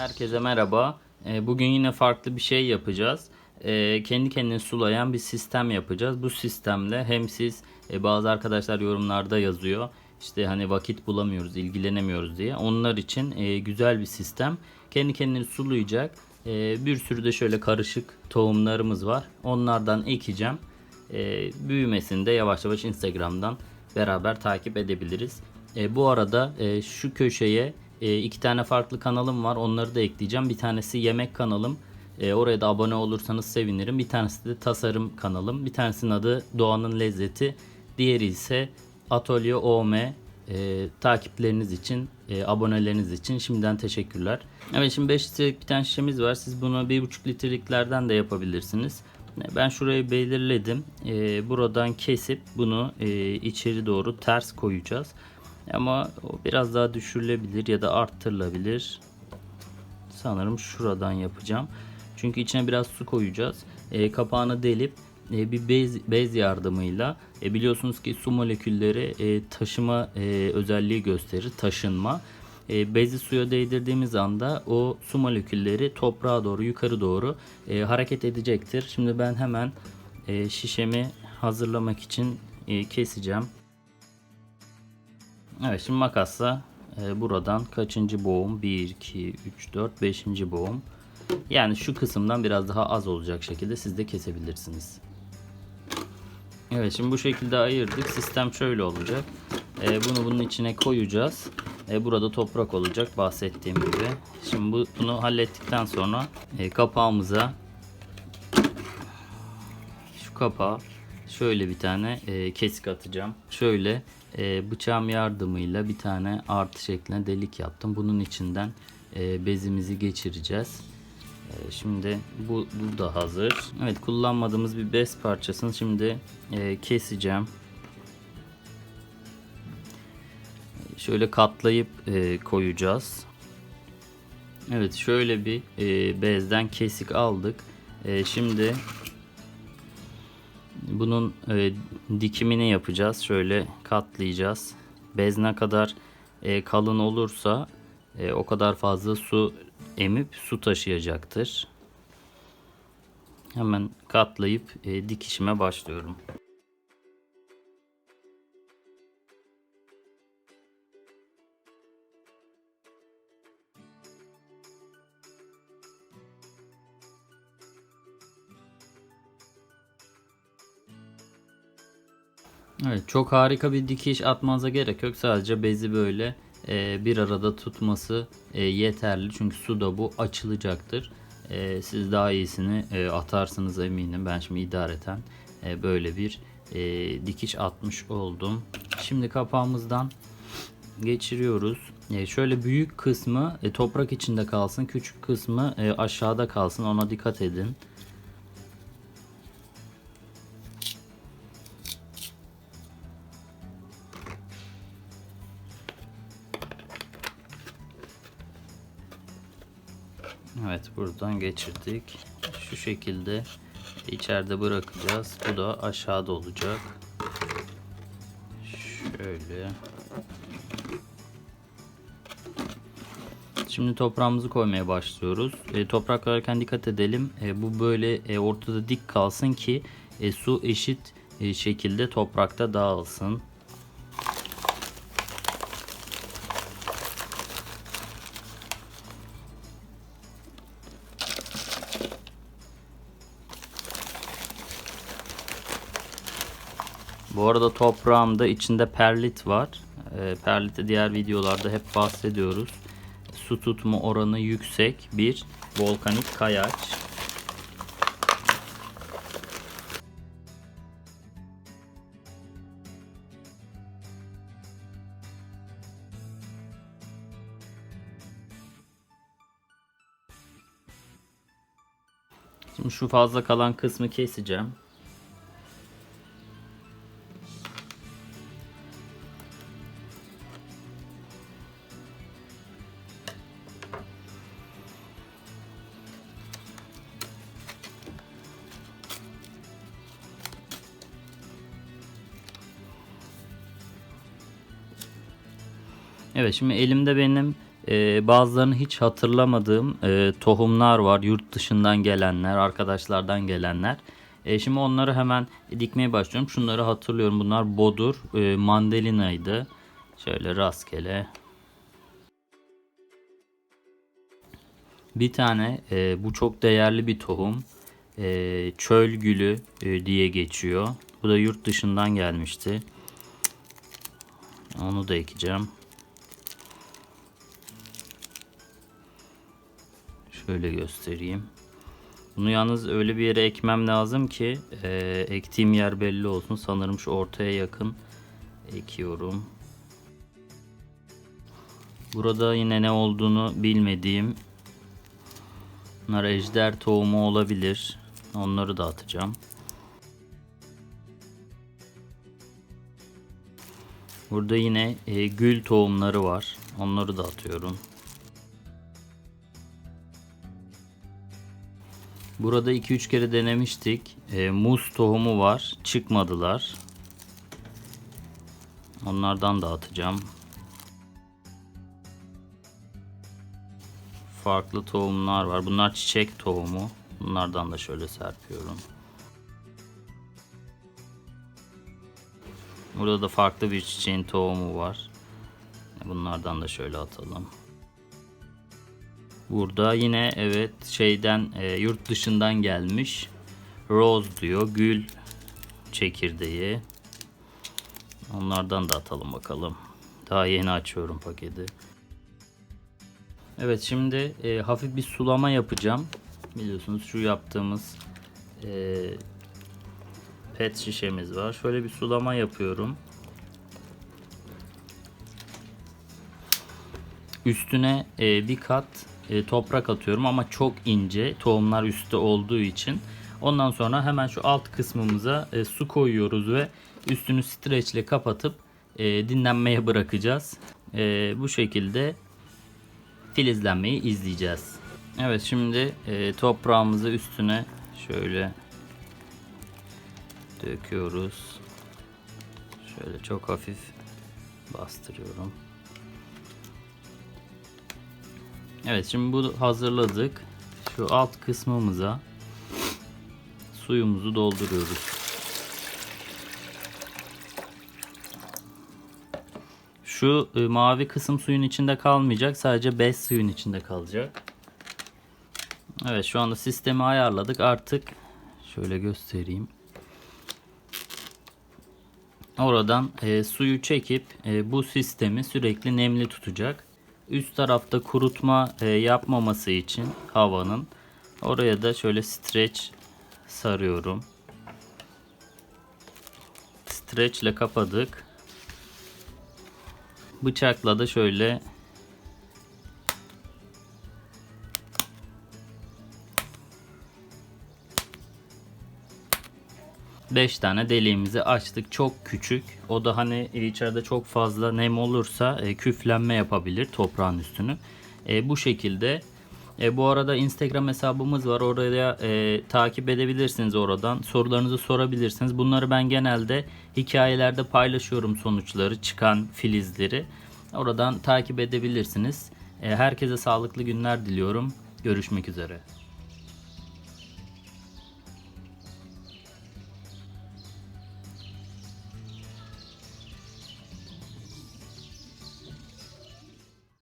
Herkese merhaba. Ee, Bugün yine farklı bir şey yapacağız. Ee, Kendi kendini sulayan bir sistem yapacağız. Bu sistemle hem siz e, bazı arkadaşlar yorumlarda yazıyor. İşte hani vakit bulamıyoruz, ilgilenemiyoruz diye. Onlar için e, güzel bir sistem. Kendi kendini sulayacak. E, Bir sürü de şöyle karışık tohumlarımız var. Onlardan ekeceğim. Büyümesini de yavaş yavaş Instagram'dan beraber takip edebiliriz. Bu arada şu köşeye e, iki tane farklı kanalım var. Onları da ekleyeceğim. Bir tanesi yemek kanalım. E, oraya da abone olursanız sevinirim. Bir tanesi de tasarım kanalım. Bir tanesinin adı Doğanın Lezzeti. Diğeri ise Atölye OM. E, takipleriniz için, e, aboneleriniz için şimdiden teşekkürler. Evet şimdi 5 litrelik bir tane şişemiz var. Siz bunu 1,5 litreliklerden de yapabilirsiniz. Ben şurayı belirledim. E, buradan kesip bunu e, içeri doğru ters koyacağız. Ama o biraz daha düşürülebilir ya da arttırılabilir. Sanırım şuradan yapacağım. Çünkü içine biraz su koyacağız. E, kapağını delip e, bir bez, bez yardımıyla e, biliyorsunuz ki su molekülleri e, taşıma e, özelliği gösterir. Taşınma. E, bezi suya değdirdiğimiz anda o su molekülleri toprağa doğru yukarı doğru e, hareket edecektir. Şimdi ben hemen e, şişemi hazırlamak için e, keseceğim. Evet şimdi makasla e, buradan kaçıncı boğum? 1, 2, 3, 4, 5. boğum. Yani şu kısımdan biraz daha az olacak şekilde siz de kesebilirsiniz. Evet şimdi bu şekilde ayırdık. Sistem şöyle olacak. E, bunu bunun içine koyacağız. E, burada toprak olacak bahsettiğim gibi. Şimdi bu, bunu hallettikten sonra e, kapağımıza şu kapağı şöyle bir tane e, kesik atacağım. Şöyle e, bıçağım yardımıyla bir tane artı şeklinde delik yaptım. Bunun içinden e, bezimizi geçireceğiz. E, şimdi bu, bu da hazır. Evet kullanmadığımız bir bez parçasını şimdi e, keseceğim. Şöyle katlayıp e, koyacağız. Evet şöyle bir e, bezden kesik aldık. E, şimdi bunun e, dikimini yapacağız. Şöyle katlayacağız. Bez ne kadar e, kalın olursa e, o kadar fazla su emip su taşıyacaktır. Hemen katlayıp e, dikişime başlıyorum. Evet çok harika bir dikiş atmanıza gerek yok. Sadece bezi böyle e, bir arada tutması e, yeterli. Çünkü suda bu açılacaktır. E, siz daha iyisini e, atarsınız eminim. Ben şimdi idareten e, böyle bir e, dikiş atmış oldum. Şimdi kapağımızdan geçiriyoruz. E, şöyle büyük kısmı e, toprak içinde kalsın. Küçük kısmı e, aşağıda kalsın. Ona dikkat edin. Evet buradan geçirdik. Şu şekilde içeride bırakacağız. Bu da aşağıda olacak. Şöyle. Şimdi toprağımızı koymaya başlıyoruz. E, toprak koyarken dikkat edelim. E, bu böyle e, ortada dik kalsın ki e, su eşit e, şekilde toprakta dağılsın. Bu arada toprağımda içinde perlit var. E, perlite diğer videolarda hep bahsediyoruz. Su tutma oranı yüksek bir volkanik kayaç. Şimdi şu fazla kalan kısmı keseceğim. Evet şimdi elimde benim e, bazılarını hiç hatırlamadığım e, tohumlar var. Yurt dışından gelenler, arkadaşlardan gelenler. E, şimdi onları hemen dikmeye başlıyorum. Şunları hatırlıyorum. Bunlar bodur, e, mandalinaydı. Şöyle rastgele. Bir tane e, bu çok değerli bir tohum. E, çöl gülü e, diye geçiyor. Bu da yurt dışından gelmişti. Onu da ekeceğim. Şöyle göstereyim. Bunu yalnız öyle bir yere ekmem lazım ki e, ektiğim yer belli olsun. Sanırım şu ortaya yakın ekiyorum. Burada yine ne olduğunu bilmediğim Bunlar ejder tohumu olabilir. Onları da atacağım. Burada yine e, gül tohumları var. Onları da atıyorum. Burada 2-3 kere denemiştik. E, muz tohumu var. Çıkmadılar. Onlardan da atacağım. Farklı tohumlar var. Bunlar çiçek tohumu. Bunlardan da şöyle serpiyorum. Burada da farklı bir çiçeğin tohumu var. Bunlardan da şöyle atalım. Burada yine evet şeyden e, yurt dışından gelmiş rose diyor gül çekirdeği. Onlardan da atalım bakalım. Daha yeni açıyorum paketi. Evet şimdi e, hafif bir sulama yapacağım. Biliyorsunuz şu yaptığımız e, pet şişemiz var. Şöyle bir sulama yapıyorum. Üstüne e, bir kat e, toprak atıyorum ama çok ince tohumlar üstte olduğu için. Ondan sonra hemen şu alt kısmımıza e, su koyuyoruz ve üstünü streçle kapatıp e, dinlenmeye bırakacağız. Bu şekilde filizlenmeyi izleyeceğiz. Evet şimdi toprağımızı üstüne şöyle döküyoruz. Şöyle çok hafif bastırıyorum. Evet şimdi bu hazırladık. Şu alt kısmımıza suyumuzu dolduruyoruz. Şu e, mavi kısım suyun içinde kalmayacak. Sadece bez suyun içinde kalacak. Evet şu anda sistemi ayarladık. Artık şöyle göstereyim. Oradan e, suyu çekip e, bu sistemi sürekli nemli tutacak. Üst tarafta kurutma e, yapmaması için havanın oraya da şöyle streç sarıyorum. Streç ile kapadık. Bıçakla da şöyle Beş tane deliğimizi açtık. Çok küçük. O da hani içeride çok fazla nem olursa e, küflenme yapabilir toprağın üstünü. E, bu şekilde. E, bu arada Instagram hesabımız var. Oraya e, takip edebilirsiniz oradan. Sorularınızı sorabilirsiniz. Bunları ben genelde hikayelerde paylaşıyorum sonuçları, çıkan filizleri. Oradan takip edebilirsiniz. E, herkese sağlıklı günler diliyorum. Görüşmek üzere.